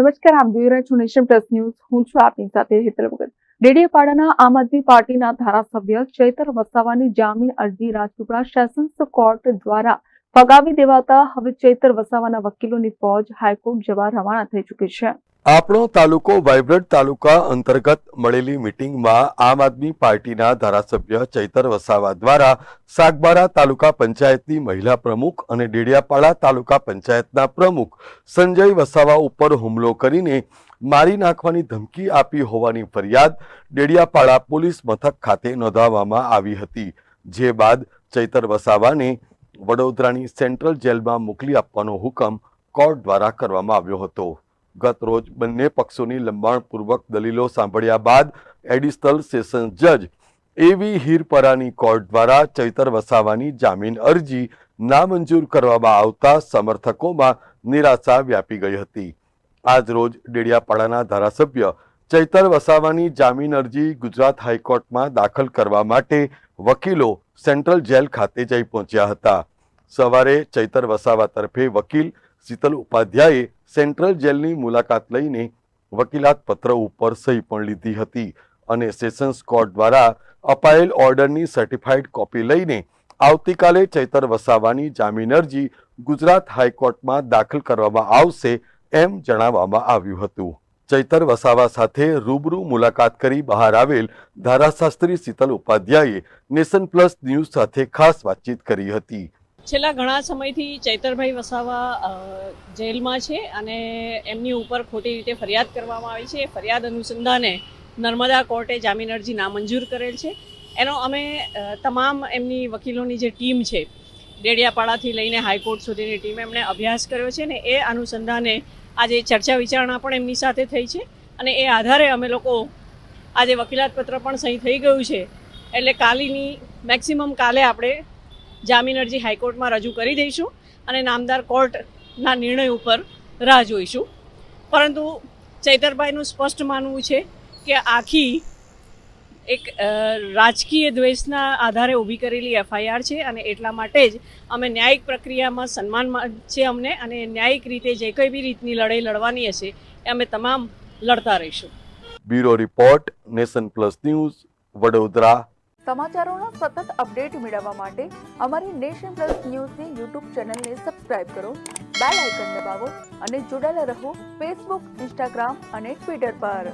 નમસ્કાર આપ જોઈ રહ્યા છો નેશન પ્લસ ન્યૂઝ. હું છું આપની સાથે હેતલ ભગત. ડેડિયાપાડાના આમ આદમી પાર્ટીના ધારાસભ્ય ચૈતર વસાવાની જામીન અરજી રાજપીપળા સેશન્સ કોર્ટ દ્વારા ફગાવી દેવાતા હવે ચૈતર વસાવાના વકીલોની ફોજ હાઈકોર્ટ જવા રવાના થઈ ચૂકી છે. આપણો તાલુકો વાઇબ્રન્ટ તાલુકા અંતર્ગત મળેલી મિટિંગમાં આમ આદમી પાર્ટીના ધારાસભ્ય ચૈતર વસાવા દ્વારા સાગબારા તાલુકા પંચાયતની મહિલા પ્રમુખ અને ડેડિયાપાડા તાલુકા પંચાયતના પ્રમુખ સંજય વસાવા ઉપર હુમલો કરીને મારી નાખવાની ધમકી આપી હોવાની ફરિયાદ ડેડિયાપાડા પોલીસ મથક ખાતે નોંધાવવામાં આવી હતી. જે બાદ ચૈતર વસાવાને વડોદરાની સેન્ટ્રલ જેલમાં મોકલી આપવાનો હુકમ કોર્ટ દ્વારા કરવામાં આવ્યો હતો. ગત રોજ બંને પક્ષોની લંબાણપૂર્વક દલીલો સાંભળ્યા બાદ એડિશનલ સેશન જજ એવી હીરપરાની કોર્ટ દ્વારા ચૈતર વસાવાની જામીન અરજી નામંજૂર કરવામાં આવતા સમર્થકોમાં નિરાશા વ્યાપી ગઈ હતી. આજ રોજ ડેડિયાપાડાના ધારાસભ્ય ચૈતર વસાવાની જામીન અરજી ગુજરાત હાઈકોર્ટમાં દાખલ કરવા માટે વકીલો સેન્ટ્રલ જેલ ખાતે જઈ પહોંચ્યા હતા. સવારે ચૈતર વસાવા તરફે વકીલ શીતલ ઉપાધ્યાયે સેન્ટ્રલ જેલની મુલાકાત લઈને વકીલાત પત્ર ઉપર સહી પણ લીધી હતી અને સેશન્સ કોર્ટ દ્વારા અપાયેલ ઓર્ડરની સર્ટિફાઈડ કોપી લઈને આવતીકાલે ચૈતર વસાવાની જામીન અરજી ગુજરાત હાઈકોર્ટમાં દાખલ કરવામાં આવશે એમ જણાવવામાં આવ્યું હતું. ચૈતર વસાવા સાથે રૂબરૂ મુલાકાત કરી બહાર આવેલ ધારાશાસ્ત્રી શીતલ ઉપાધ્યાયે નેશન પ્લસ ન્યૂઝ સાથે ખાસ વાતચીત કરી હતી. છેલ્લા ઘણા સમયથી ચૈતરભાઈ વસાવા જેલમાં છે અને એમની ઉપર ખોટી રીતે ફરિયાદ કરવામાં આવી છે. ફરિયાદ અનુસંધાને નર્મદા કોર્ટે જામીન અરજી નામંજૂર કરેલ છે. એનો અમે તમામ એમની વકીલોની જે ટીમ છે, ડેડિયાપાડાથી લઈને હાઈકોર્ટ સુધીની ટીમ એમણે અભ્યાસ કર્યો છે ને એ અનુસંધાને આજે ચર્ચા વિચારણા પણ એમની સાથે થઈ છે અને એ આધારે અમે લોકો આજે વકીલાત પત્ર પણ સહી થઈ ગયું છે. એટલે કાલીની મેક્સિમમ કાલે આપણે જામીન અરજી હાઈકોર્ટમાં રજૂ કરી દઈશું અને નામદાર કોર્ટના નિર્ણય ઉપર રાહ જોઈશું. પરંતુ ચૈતરભાઈનું સ્પષ્ટ માનવું છે કે આખી એક રાજકીય દ્વેષના આધારે ઊભી કરેલી એફઆઈઆર છે અને એટલા માટે જ અમે ન્યાયિક પ્રક્રિયામાં સન્માન મા- છે અમને અને ન્યાયિક રીતે જે કંઈ બી રીતની લડાઈ લડવાની હશે એ અમે તમામ લડતા રહીશું. Bureau report Nation Plus News Vadodara. સમાચારોના સતત અપડેટ મેળવવા માટે અમારી નેશન પ્લસ ન્યૂઝની યુટ્યુબ ચેનલને સબસ્ક્રાઇબ કરો બેલ આઇકન દબાવો અને જોડાયેલા રહો ફેસબુક ઇન્સ્ટાગ્રામ અને ટ્વિટર પર.